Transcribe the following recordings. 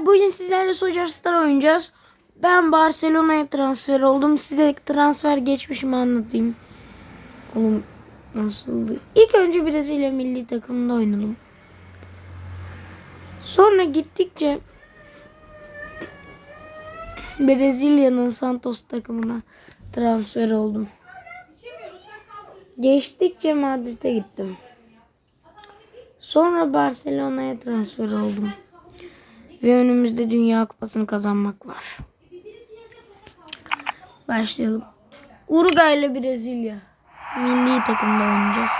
Bugün sizlerle Socar Star oynayacağız. Ben Barcelona'ya transfer oldum. Size transfer geçmişimi anlatayım. Oğlum nasıldı? İlk önce Brezilya milli takımında oynadım. Sonra gittikçe Brezilya'nın Santos takımına transfer oldum. Geçtikçe Madrid'e gittim. Sonra Barcelona'ya transfer oldum. Ve önümüzde Dünya Kupası'nı kazanmak var. Başlayalım. Uruguay ile Brezilya. Milli takımda oynayacağız.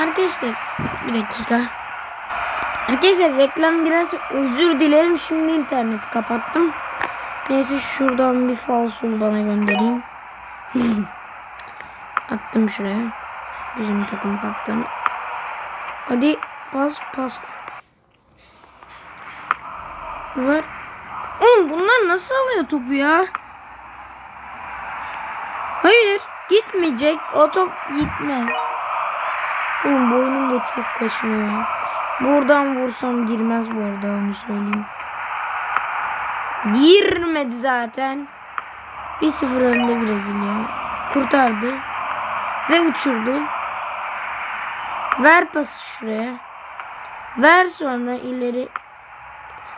Arkadaşlar bir dakika. Arkadaşlar reklam girerse özür dilerim. Şimdi interneti kapattım. Neyse şuradan bir falso bana göndereyim. Attım şuraya. Bizim takım kaptanı. Hadi pas pas. Ver. Oğlum bunlar nasıl alıyor topu ya? Hayır gitmeyecek. O top gitmez. Oğlum boynum da çok kaşınıyor. Buradan vursam girmez bu arada onu söyleyeyim. Girmedi zaten. 1-0 önde Brezilya. Kurtardı. Ve uçurdu. Ver pası şuraya. Ver sonra ileri.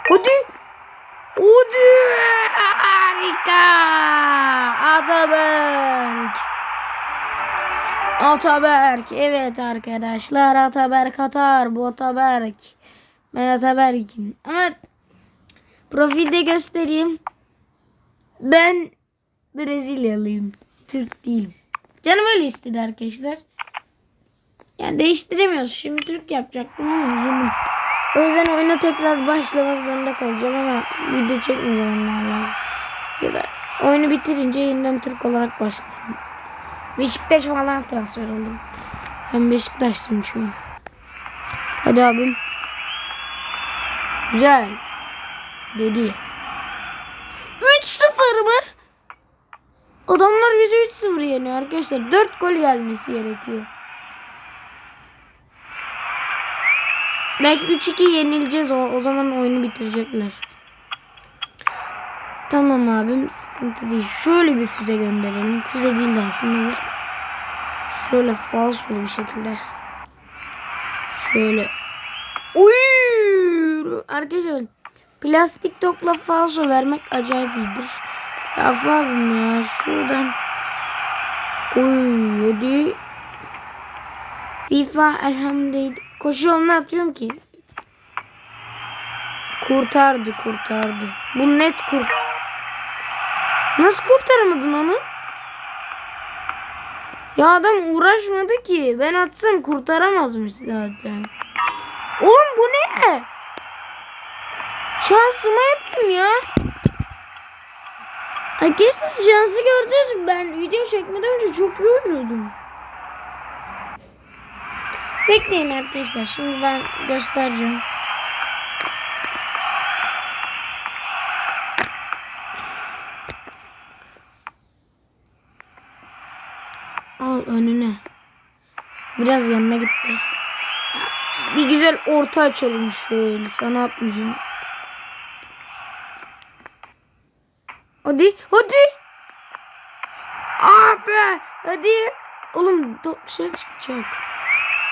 Hadi. Hadi. Harika. Ataberk. Ataberk. Evet arkadaşlar. Ataberk atar. Bu Ataberk. Ben Ataberk'im. Ama profilde göstereyim. Ben Brezilyalıyım. Türk değilim. Canım öyle istedi arkadaşlar. Yani değiştiremiyoruz. Şimdi Türk yapacaktım ama üzüldüm. O yüzden oyuna tekrar başlamak zorunda kalacağım ama video çekmeyeceğim onlarla. Ya da oyunu bitirince yeniden Türk olarak başlarım. Beşiktaş falan transfer oldum. Ben Beşiktaşlıyım çünkü. Hadi abim. Güzel. Dedi. 3-0 mı? Adamlar bizi 3-0 yeniyor arkadaşlar. 4 gol gelmesi gerekiyor. Belki 3-2 yenileceğiz o, o zaman oyunu bitirecekler. Tamam abim sıkıntı değil. Şöyle bir füze gönderelim. Füze değil de aslında. Şöyle falsolu bir şekilde. Şöyle. Uy! Arkadaşlar plastik topla falso vermek acayip iyidir. Ya abim ya şuradan. Hadi. FIFA elhamdülillah. Koşu yoluna atıyorum ki. Kurtardı kurtardı. Bu net kurt. Nasıl kurtaramadın onu? Ya adam uğraşmadı ki. Ben atsam kurtaramazmış zaten. Oğlum bu ne? Şansıma yapayım ya. Arkadaşlar şansı gördünüz mü? Ben video çekmeden önce çok iyi oynuyordum. Bekleyin arkadaşlar. Şimdi ben göstereceğim. Al önüne. Biraz yanına gitti. Bir güzel orta açalım şöyle. Sana atmayacağım. Hadi. Hadi. Ah be. Hadi. Oğlum top şey çıkacak.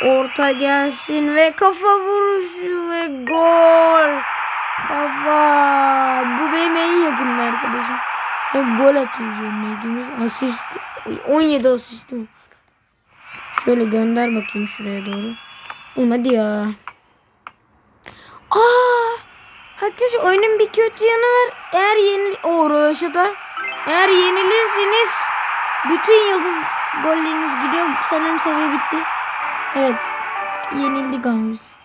Orta gelsin ve kafa vuruşu ve gol. Kafa. Bu benim en yakın arkadaşım. Hep gol atıyoruz önüne. Asist. 17 asistim. Şöyle gönder bakayım şuraya doğru. Oğlum ya. Aa! Arkadaşlar oyunun bir kötü yanı var. Eğer yenil... O Röveşat'a. Eğer yenilirseniz bütün yıldız golleriniz gidiyor. Sanırım seviye bitti. Evet. Yenildik ama biz.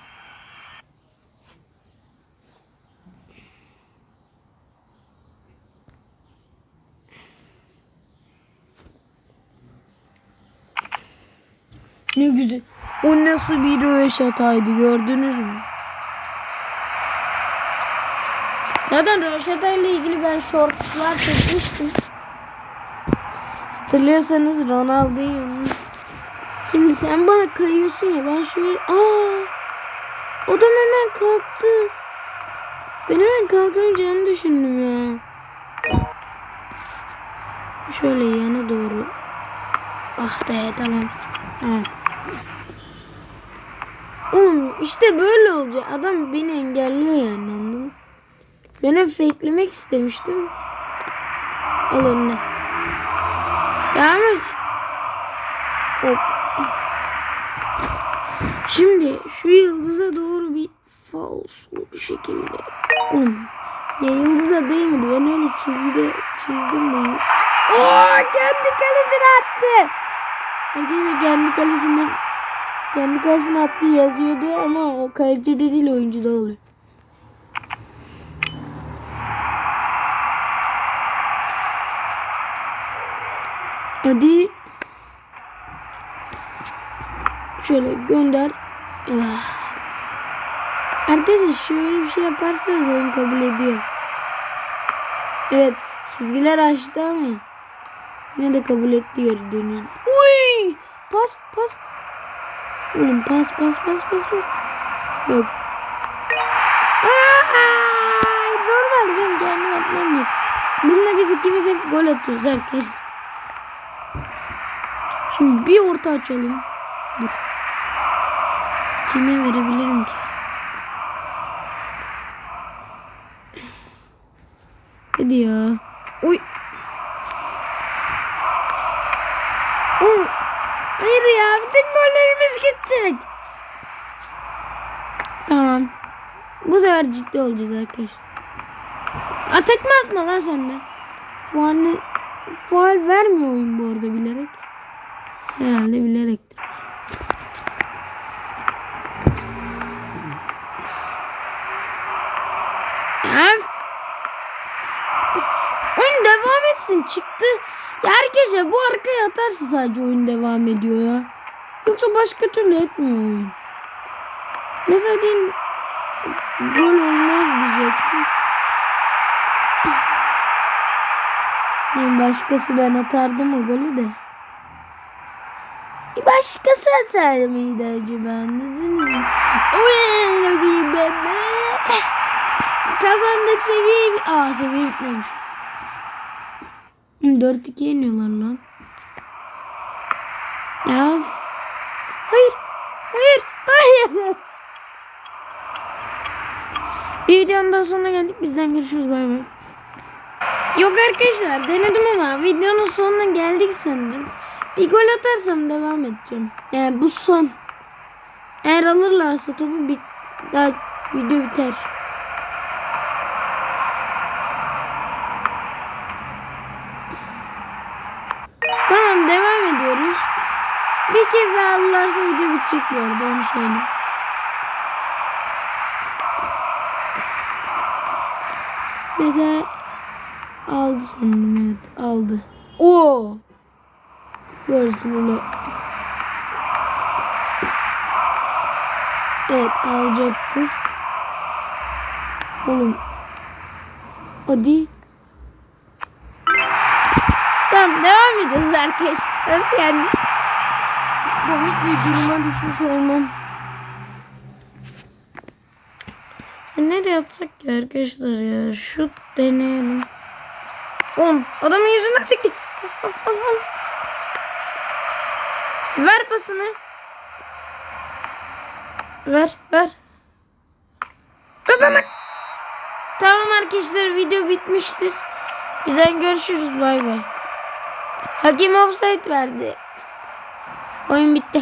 Ne güzel. O nasıl bir röveşataydı gördünüz mü? Zaten röveşata ile ilgili ben shortslar çekmiştim. Hatırlıyorsanız Ronaldinho'nun Şimdi sen bana kayıyorsun ya ben şöyle aa Adam hemen kalktı. Ben hemen kalkamayacağını düşündüm ya. Şöyle yana doğru. Ah be tamam. Tamam. Oğlum işte böyle olacak. Adam beni engelliyor yani anladın mı? Ben hep fakelemek istemiştim. Al önüne. Ya ama... Hop. Şimdi şu yıldıza doğru bir falso bir şekilde. Oğlum. Ya yıldıza değmedi. Ben öyle çizgide çizdim de. Oo kendi kalesine attı. Herkes kendi kalesine kendi kalesine attı yazıyordu ama o kaleci de değil oyuncu da oluyor. Hadi. Şöyle gönder. Ah. Arkadaşlar şöyle bir şey yaparsanız oyun kabul ediyor. Evet çizgiler açtı ama yine de kabul et diyor dönüş. Uy! Pas pas. Oğlum pas pas pas pas pas. Yok. Ay, normal benim kendim atmam yok. Bununla biz ikimiz hep gol atıyoruz arkadaşlar. Şimdi bir orta açalım. Dur. Kime verebilirim ki? Hadi ya. Oy. Oy. Hayır ya. Bütün gollerimiz gidecek. Tamam. Bu sefer ciddi olacağız arkadaşlar. Atak mı atma lan sen de? Faal, faal vermiyor oyun bu arada bilerek. Herhalde bilerektir. Öf. Oyun devam etsin çıktı. Herkese bu arkaya atarsa sadece oyun devam ediyor ya. Yoksa başka türlü etmiyor oyun. Mesela diyelim gol olmaz diyecektim. Yani başkası ben atardım o golü de. Bir başkası atar mıydı acaba anladınız mı? Kazandık seviye. Aa seviye bitmemiş. 4-2 yeniyorlar lan. Ya. Hayır. Hayır. Hayır. Bir videonun daha sonuna geldik. Bizden görüşürüz. Bay bay. Yok arkadaşlar denedim ama videonun sonuna geldik sanırım. Bir gol atarsam devam edeceğim. Yani bu son. Eğer alırlarsa topu bit daha video biter. Bir kez daha alırlarsa video bitecek bu arada onu söyleyeyim. Mesela aldı sanırım evet aldı. Oo. Böyle Evet alacaktı. Oğlum. Hadi. Tamam devam ediyoruz arkadaşlar. Yani komik bir duruma düşmüş olmam. Ya nereye atsak ki arkadaşlar ya? Şut deneyelim. Oğlum adamın yüzünden çekti. Al, al, al. Ver pasını. Ver ver. Kazandık. Tamam arkadaşlar video bitmiştir. Bizden görüşürüz bay bay. Hakim offside verdi. Oyun bitti.